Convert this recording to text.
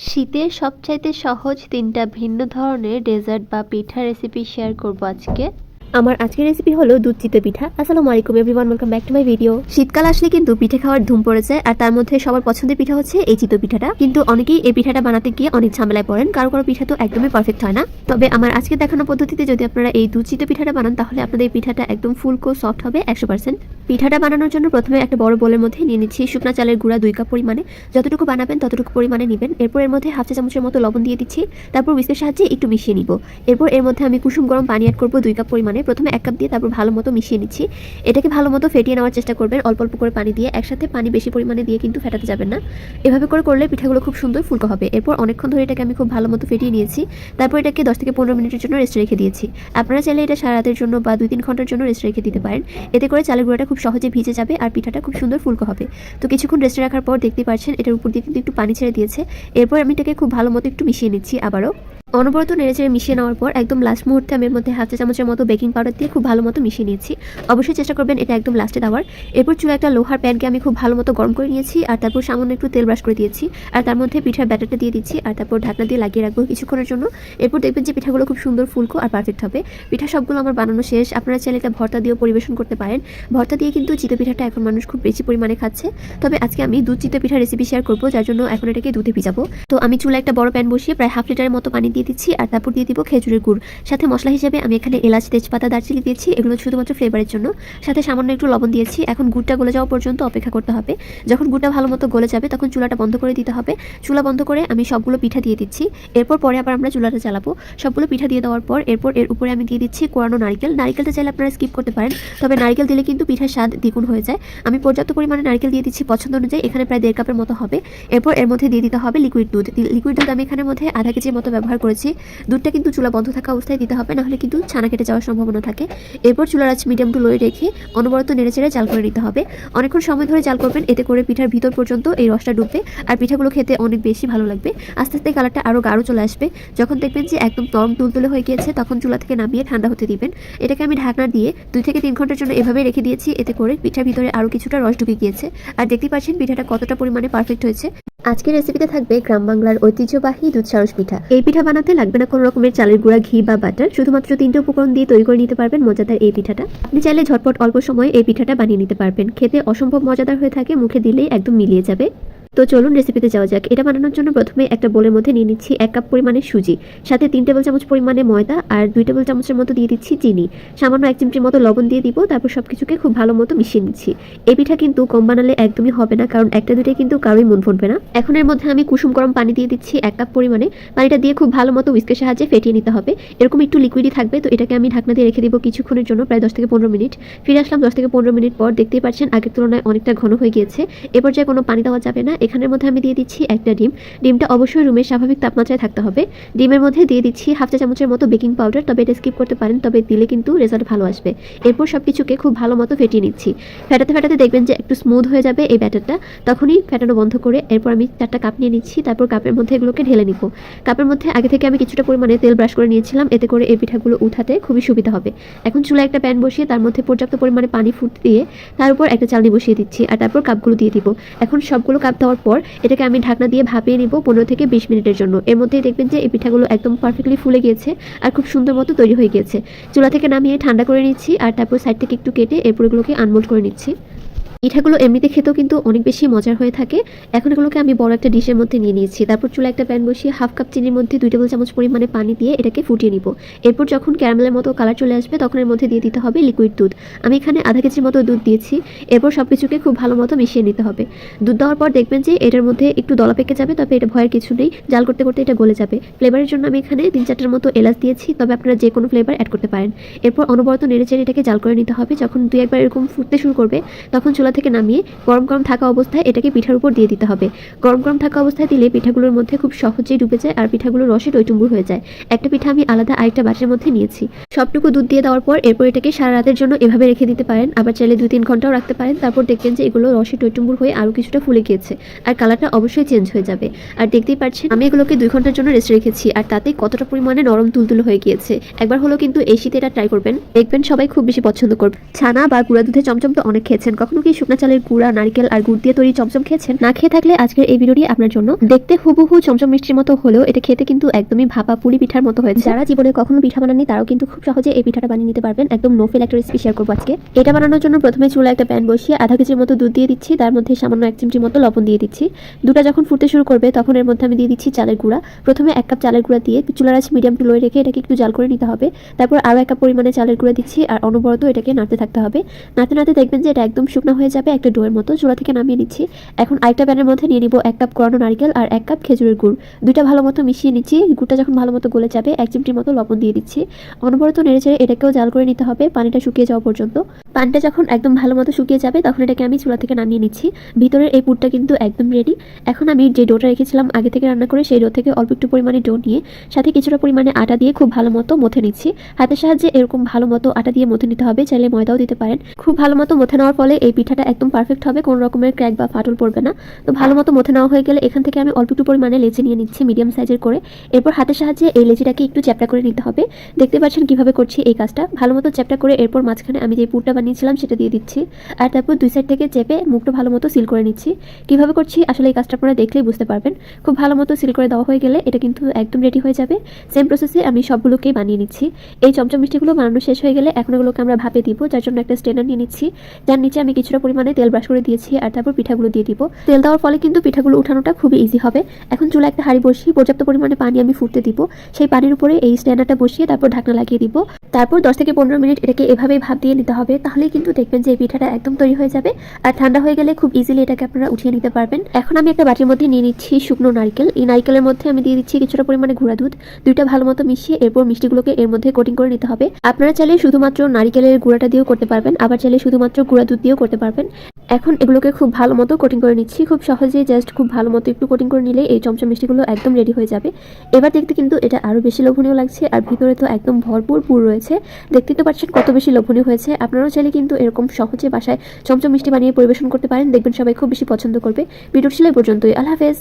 শীতের সবচাইতে সহজ তিনটা ভিন্ন ধরনের ডেজার্ট বা পিঠা রেসিপি শেয়ার করব আজকে। আমার আজকের রেসিপি হলো দুধ চিতে পিঠা। আসসালামু আলাইকুম everyone welcome back to my video শীতকাল আসলে কিন্তু পিঠে খাওয়ার ধুম পড়েছে, আর তার মধ্যে সবার পছন্দের পিঠা হচ্ছে এই চিতো পিঠাটা। কিন্তু অনেকেই এই পিঠাটা বানাতে গিয়ে অনেক ঝামেলায় পড়েন, কারও কারও পিঠা তো একদমই পারফেক্ট হয় না। তবে আমার আজকে দেখানো পদ্ধতিতে যদি আপনারা এই দুধ চিতো পিঠাটা বানান, তাহলে আপনাদের এই পিঠাটা একদম ফুলকো সফট হবে একশো পার্সেন্ট পিঠাটা বানানোর জন্য প্রথমে একটা বড় বোলের মধ্যে নিয়ে নিচ্ছি শুকনা চালের গুঁড়া দুই কাপ পরিমাণে। যতটুকু বানাবেন ততটুকু পরিমাণে নেবেন। এরপর এর মধ্যে হাফ চা চামচের মতো লবণ দিয়ে দিচ্ছি। তারপর বিস্কের সাহায্যে একটু মিশিয়ে নিব। এরপর এর মধ্যে আমি কুসুম গরম পানি অ্যাড করব দুই কাপ পরিমাণে। প্রথমে এক কাপ দিয়ে তারপর ভালো মতো মিশিয়ে নিচ্ছি। এটাকে ভালো মতো ফেটিয়ে নেওয়ার চেষ্টা করবেন। অল্প অল্প করে পানি দিয়ে একসাথে পানি বেশি পরিমাণে দিয়ে কিন্তু ফেটাতে যাবেন না। এভাবে করে করলে পিঠাগুলো খুব সুন্দর ফুলকো হবে। এরপর অনেকক্ষণ ধরে এটাকে আমি খুব ভালো মতো ফেটিয়ে নিয়েছি। তারপর এটাকে দশ থেকে পনেরো মিনিটের জন্য রেস্ট রেখে দিয়েছি। আপনারা চাইলে এটা সারা রাতের জন্য বা দুই তিন ঘণ্টার জন্য রেস্ট রেখে দিতে পারেন। এতে করে চালের গুঁড়াটা খুব সহজে ভিজে যাবে আর পিঠাটা খুব সুন্দর ফুলকো হবে। তো কিছুক্ষণ রেস্টে রাখার পর দেখতে পাচ্ছেন এটার উপর দিয়ে কিন্তু একটু পানি ছেড়ে দিয়েছে। এরপর আমি এটাকে খুব ভালো মতো একটু মিশিয়ে নিচ্ছি আবারও। অনবরত নেড়ে চেড়ে মিশিয়ে নেওয়ার পর একদম লাস্ট মুহূর্তে আমি এর মধ্যে হাফ চা চামচের মতো বেকিং পাউডার দিয়ে খুব ভালো মতো মিশিয়ে নিয়েছি। অবশ্যই চেষ্টা করবেন এটা একদম লাস্টে দেওয়ার। এরপর চুলা একটা লোহার প্যানকে আমি খুব ভালো মতো গরম করে নিয়েছি আর তারপর সামান্য একটু তেল ব্রাশ করে দিয়েছি। আর তার মধ্যে পিঠার ব্যাটারটা দিয়ে দিচ্ছি আর তারপর ঢাকনা দিয়ে লাগিয়ে রাখব কিছুক্ষণের জন্য। এরপর দেখবেন যে পিঠাগুলো খুব সুন্দর ফুলকো আর পারফেক্ট হবে। পিঠা সবগুলো আমার বানানো শেষ। আপনারা চাইলে এটা ভর্তা দিয়েও পরিবেশন করতে পারেন। ভর্তা দিয়ে কিন্তু চিতো পিঠাটা এখন মানুষ খুব বেশি পরিমাণে খাচ্ছে। তবে আজকে আমি দুধ চিতো পিঠা রেসিপি শেয়ার করব, যার জন্য এখন এটাকে দুধে ভিজাবো। তো আমি চুলা একটা বড় প্যান বসিয়ে প্রায় হাফ লিটারের মতো পানি দিয়ে দিচ্ছি আর তারপর দিয়ে দিব খেজুরের গুড়। সাথে মশলা হিসেবে আমি এখানে এলাচ, তেজপাতা, দারচিনি দিয়েছি, এগুলো শুধুমাত্র ফ্লেভারের জন্য। সাথে সামান্য একটু লবণ দিয়েছি। এখন গুড়টা গলে যাওয়া পর্যন্ত অপেক্ষা করতে হবে। যখন গুড়টা ভালো মতো গলে যাবে তখন চুলাটা বন্ধ করে দিতে হবে। চুলা বন্ধ করে আমি সবগুলো পিঠা দিয়ে দিচ্ছি। এরপর পরে আবার আমরা চুলাটা চালাবো সবগুলো পিঠা দিয়ে দেওয়ার পর এরপর এর উপরে আমি দিয়ে দিচ্ছি কোরানো নারকেল। নারকেলটা চাইলে আপনারা স্কিপ করতে পারেন। তবে নারকেল দিলে কিন্তু পিঠার স্বাদ দ্বিগুণ হয়ে যায়। আমি পর্যাপ্ত পরিমাণে নারকেল দিয়ে দিচ্ছি। পছন্দ অনুযায়ী এখানে প্রায় দেড় কাপের মতো হবে। এরপর এর মধ্যে দিয়ে দিতে হবে লিকুইড দুধ। লিকুইড দুধ আমি এখানের মধ্যে আধা কেজির মতো ব্যবহার করেছি, দুধটা কিন্তু চুলা বন্ধ থাকা অবস্থায় দিতে হবে, নাহলে কিন্তু ছানা কেটে যাওয়ার সম্ভাবনা থাকে। এরপর চুলার আঁচ মিডিয়াম টু লোয়ে রেখে অনবরত নেড়ে চেড়ে জাল করে নিতে হবে। অনেকক্ষণ সময় ধরে জাল করবেন, এতে করে পিঠার ভিতর পর্যন্ত এই রসটা ডুববে, আর পিঠাগুলো খেতে অনেক বেশি ভালো লাগবে। আস্তে আস্তে কালারটা আরও গাঢ় চলে আসবে। যখন দেখবেন যে একদম নরম তুলতুলে হয়ে গিয়েছে, তখন চুলা থেকে নামিয়ে ঠান্ডা হতে দিবেন। এটাকে আমি ঢাকনা দিয়ে দুই থেকে তিন ঘণ্টার জন্য এভাবে রেখে দিয়েছি, এতে করে পিঠার ভিতরে আরও কিছুটা রস ঢুকে গিয়েছে। আর দেখতে পাচ্ছেন, পিঠাটা কতটা পরিমাণে পারফেক্ট হয়েছে। আজকের রেসিপিতে থাকবে গ্রাম বাংলার ঐতিহ্যবাহী দুধ সারস পিঠা। এই পিঠা বানাতে লাগবে না কোনো রকমের চালের গুঁড়া, ঘি বা বাটার শুধুমাত্র তিনটে উপকরণ দিয়ে তৈরি করে নিতে পারবেন মজাদার এই পিঠাটা। আপনি চাইলে ঝটপট অল্প সময়ে এই পিঠাটা বানিয়ে নিতে পারবেন। খেতে অসম্ভব মজাদার হয়ে থাকে, মুখে দিলেই একদম মিলিয়ে যাবে। তো চলুন রেসিপিতে যাওয়া যাক। এটা বানানোর জন্য প্রথমে একটা বোলের মধ্যে নিয়ে নিচ্ছি এক কাপ পরিমাণে সুজি, সাথে তিন টেবিল চামচ পরিমাণে ময়দা আর দুই টেবিল চামচের মতো দিয়ে দিচ্ছি চিনি। সামান্য এক চিমটির মতো লবণ দিয়ে দিব, তারপর সব কিছুকে খুব ভালো মতো মিশিয়ে নিচ্ছি। এই পিঠা কিন্তু কম বানালে একদমই হবে না, কারণ একটা দুটোই কিন্তু কারোই মন ফুটবে না। এখন এর মধ্যে আমি কুসুম গরম পানি দিয়ে দিচ্ছি এক কাপ পরিমাণে। পানিটা দিয়ে খুব ভালো মতো উইস্কের সাহায্যে ফেটিয়ে নিতে হবে। এরকম একটু লিকুইডই থাকবে, তো এটাকে আমি ঢাকনা দিয়ে রেখে দিব কিছুক্ষণের জন্য, প্রায় দশ থেকে পনেরো মিনিট। ফিরে আসলাম দশ থেকে পনেরো মিনিট পর, দেখতেই পাচ্ছেন আগের তুলনায় অনেকটা ঘন হয়ে গিয়েছে। এ পর্যায়ে কোনো পানি দেওয়া যাবে না এখানের মধ্যে আমি দিয়ে দিচ্ছি একটা ডিম। ডিমটা অবশ্যই রুমের স্বাভাবিক তাপমাত্রায় থাকতে হবে। ডিমের মধ্যে দিয়ে দিচ্ছি হাফ চা চামচের মতো বেকিং পাউডার, তবে এটা স্কিপ করতে পারেন, তবে দিলে কিন্তু রেজাল্ট ভালো আসবে। এরপর সব কিছুকে খুব ভালো মতো ফেটিয়ে নিচ্ছি। ফেটাতে ফেটাতে দেখবেন যে একটু স্মুথ হয়ে যাবে এই ব্যাটারটা। তখনই ফেটানো বন্ধ করে এরপর আমি চারটা কাপ নিয়ে নিচ্ছি, তারপর কাপের মধ্যে এগুলোকে ঢেলে নিব। কাপের মধ্যে আগে থেকে আমি কিছুটা পরিমাণে তেল ব্রাশ করে নিয়েছিলাম, এতে করে এই পিঠাগুলো উঠাতে খুবই সুবিধা হবে। এখন চুলায় একটা প্যান বসিয়ে তার মধ্যে পর্যাপ্ত পরিমাণে পানি ফুট দিয়ে তার উপর একটা চালনি বসিয়ে দিচ্ছি, আর তারপর কাপগুলো দিয়ে দিব। এখন সবগুলো কাপ দেওয়ার পর এটাকে আমি ঢাকনা দিয়ে ভাপিয়ে নিব পনেরো থেকে বিশ মিনিটের জন্য। এর মধ্যেই দেখবেন যে এই পিঠাগুলো একদম পারফেক্টলি ফুলে গিয়েছে আর খুব সুন্দর মতো তৈরি হয়ে গিয়েছে। চুলা থেকে নামিয়ে ঠান্ডা করে নিচ্ছি আর তারপর সাইড থেকে একটু কেটে এরপর এগুলোকে আনমোল্ড করে নিচ্ছি। পিঠাগুলো এমনিতে খেতেও কিন্তু অনেক বেশি মজার হয়ে থাকে। এখন এগুলোকে আমি বড় একটা ডিশের মধ্যে নিয়ে নিয়েছি। তারপর চুলা একটা প্যান বসিয়ে হাফ কাপ চিনির মধ্যে দুই টেবিল চামচ পরিমাণে পানি দিয়ে এটাকে ফুটিয়ে নিব। এরপর যখন ক্যারামেলের মতো কালার চলে আসবে, তখন এর মধ্যে দিয়ে দিতে হবে লিকুইড দুধ। আমি এখানে আধা কেজির মতো দুধ দিয়েছি। এরপর সব কিছুকে খুব ভালো মতো মিশিয়ে নিতে হবে। দুধ দেওয়ার পর দেখবেন যে এটার মধ্যে একটু দলা পেকে যাবে, তবে এটা ভয়ের কিছু নেই। জাল করতে করতে এটা গলে যাবে। ফ্লেভারের জন্য আমি এখানে তিন চারটার মতো এলাচ দিয়েছি। তবে আপনারা যে কোনো ফ্লেভার অ্যাড করতে পারেন। এরপর অনবরত নেড়ে চেড়ে এটাকে জাল করে নিতে হবে। যখন দুই একবার এরকম ফুটতে শুরু করবে, তখন চুলা থেকে নামিয়ে গরম গরম থাকা অবস্থায় এটাকে পিঠার উপর দিয়ে দিতে হবে। গরম গরম থাকা অবস্থায় দিলে পিঠাগুলোর মধ্যে খুব সহজেই ডুবে যায় আর পিঠাগুলো রসে টইটুম্বুর হয়ে যায়। একটা পিঠা আমি আলাদা আরেকটা বাটির মধ্যে নিয়েছি। সবটুকু দুধ দিয়ে দেওয়ার পর এরপর এটাকে সারা রাতের জন্য এভাবে রেখে দিতে পারেন। আবার চাইলে দুই তিন ঘন্টাও রাখতে পারেন। তারপর দেখবেন যে এগুলো রসে টইটুম্বুর হয়ে আরও কিছুটা ফুলে গিয়েছে আর কালারটা অবশ্যই চেঞ্জ হয়ে যাবে। আর দেখতেই পাচ্ছেন, আমি এগুলোকে দুই ঘণ্টার জন্য রেস্ট রেখেছি আর তাতে কতটা পরিমাণে নরম তুলতুলো হয়ে গিয়েছে। একবার হলো কিন্তু এই শীতে এটা ট্রাই করবেন। দেখবেন সবাই খুব বেশি পছন্দ করবে। ছানা বা গুঁড়া দুধে চমচম তো অনেক খেয়েছেন, কখনো কি শুকনা চালের গুঁড়া, নারকেল আর গুড় দিয়ে তৈরি চমচম খেয়েছেন? না খেয়ে থাকলে আজকের এই ভিডিওটি আপনার জন্য দেখতে হুবহু চমচম মিষ্টির মতো হলেও এটা খেতে কিন্তু একদমই ভাপা পুলি পিঠার মতো হয়েছে। যারা জীবনে কখনো পিঠা বানাননি, তারাও কিন্তু খুব সহজে এই পিঠাটা বানিয়ে নিতে পারবেন। একদম নো ফেল একটা রেসিপি শেয়ার করব আজকে। এটা বানানোর জন্য প্রথমে চুলা একটা প্যান বসিয়ে আধা কেজির মতো দুধ দিয়ে দিচ্ছি। তার মধ্যে সামান্য এক চিমটি মতো লবণ দিয়ে দিচ্ছি। দুটা যখন ফুটতে শুরু করবে, তখন এর মধ্যে আমি দিয়ে দিচ্ছি চালের গুঁড়া। প্রথমে এক কাপ চালের গুঁড়া দিয়ে চুলার আঁচ মিডিয়াম টু রেখে এটাকে একটু জাল করে নিতে হবে। তারপর আরও এক কাপ পরিমাণে চালের গুঁড়া দিচ্ছি আর অনবরত এটাকে নাড়তে থাকতে হবে। নাড়তে নাড়তে দেখবেন যে এটা একদম শুকনো হয়ে যাবে একটা ডোয়ের মতো চুলা থেকে নামিয়ে নিচ্ছি। এখন আরেকটা প্যানের মধ্যে নিয়ে নিব এক কাপ করানো নারকেল আর এক কাপ খেজুরের গুড়। দুইটা ভালো মতো মিশিয়ে নিচ্ছি, গুড়টা যখন ভালো মতো গলে যাবে, এক চিমটির মতো লবণ দিয়ে দিচ্ছি। অনবরত নেড়ে চেড়ে এটাকেও জাল করে নিতে হবে, পানিটা শুকিয়ে যাওয়া পর্যন্ত। পানিটা যখন একদম ভালো মতো শুকিয়ে যাবে, তখন এটাকে আমি চুলা থেকে নামিয়ে নিচ্ছি। ভিতরের এই পুরটা কিন্তু একদম রেডি এখন আমি যে ডোটা রেখেছিলাম আগে থেকে রান্না করে, সেই ডো থেকে অল্প একটু পরিমাণে ডো নিয়ে, সাথে কিছুটা পরিমাণে আটা দিয়ে খুব ভালো মতো মথে নিচ্ছি। হাতের সাহায্যে এরকম ভালো মতো আটা দিয়ে মথে নিতে হবে, চাইলে ময়দাও দিতে পারেন। খুব ভালো মতো মথে নেওয়ার ফলে এই পিঠাটা একদম পারফেক্ট হবে, কোনো রকমের ক্র্যাক বা ফাটল পড়বে না। তো ভালো মতো মথে নেওয়া হয়ে গেলে এখান থেকে আমি অল্প একটু পরিমাণে লেচি নিয়ে নিচ্ছি মিডিয়াম সাইজের করে। এরপর হাতের সাহায্যে এই লেচিটাকে একটু চ্যাপটা করে নিতে হবে। দেখতে পাচ্ছেন কীভাবে করছি এই কাজটা। ভালো মতো চ্যাপটা করে এরপর মাঝখানে আমি যে পুরটা বানিয়েছিলাম সেটা দিয়ে দিচ্ছি। আর তারপর দুই সাইড থেকে চেপে মুখটা ভালো মতো সিল করে নিচ্ছি। কীভাবে করছি? আসলে এই কাজটা আপনারা দেখলেই বুঝতে পারবেন। খুব ভালো মতো সিল করে দেওয়া হয়ে গেলে এটা কিন্তু একদম রেডি হয়ে যাবে। সেম প্রসেসে আমি সবগুলোকেই বানিয়ে নিচ্ছি। এই চমচম মিষ্টিগুলো বানানো শেষ হয়ে গেলে এখন এগুলোকে আমরা ভাপে দিব, যার জন্য একটা স্টেনার নিয়ে নিচ্ছি। যার নিচে আমি কিছুটা পরিমাণে তেল ব্রাশ করে দিয়েছি আর তারপর পিঠাগুলো দিয়ে দিব। তেল দেওয়ার ফলে কিন্তু পিঠাগুলো উঠানোটা খুবই ইজি হবে। এখন চুলা একটা হাঁড়ি বসিয়ে পর্যাপ্ত পরিমাণে পানি আমি ফুটতে দিব। সেই পানির উপরে এই স্ট্যান্ডারটা বসিয়ে তারপর ঢাকনা লাগিয়ে দিব। তারপর দশ থেকে পনেরো মিনিট এটাকে এভাবেই ভাপ দিয়ে নিতে হবে। তাহলেই কিন্তু দেখবেন যে পিঠাটা একদম তৈরি হয়ে যাবে। আর ঠান্ডা হয়ে গেলে খুব ইজিলি এটাকে আপনারা উঠিয়ে নিতে পারবেন। এখন আমি একটা বাটির মধ্যে নিয়ে নিচ্ছি শুকনো নারকেল। এই নারকেলের মধ্যে আমি দিয়ে দিচ্ছি কিছুটা পরিমাণে গুঁড়া দুধ। দুইটা ভালো মতো মিশিয়ে এরপর মিষ্টিগুলোকে এর মধ্যে কোটিং করে নিতে হবে। আপনারা চাইলে শুধুমাত্র নারকেলের গুঁড়াটা দিয়েও করতে পারবেন। আবার চাইলে শুধুমাত্র গুঁড়া দুধ দিয়েও করতে পারবেন। এখন এগুলোকে খুব ভালো মতো কোটিং করে নিচ্ছি। খুব সহজেই জাস্ট খুব ভালো মতো একটু কোটিং করে নিলে এই চমচম মিষ্টিগুলো একদম রেডি হয়ে যাবে। এবার দেখতে কিন্তু এটা আরও বেশি লোভনীয় লাগছে আর ভিতরে তো একদম ভরপুর পুর রয়েছে। দেখতে তো পাচ্ছেন কত বেশি লোভনীয় হয়েছে। আপনারাও চাইলে কিন্তু এরকম সহজে বাসায় চমচম মিষ্টি বানিয়ে পরিবেশন করতে পারেন। দেখবেন সবাই খুব বেশি পছন্দ করবে। ভিডিও ছিল পর্যন্তই। আল্লাহ হাফেজ।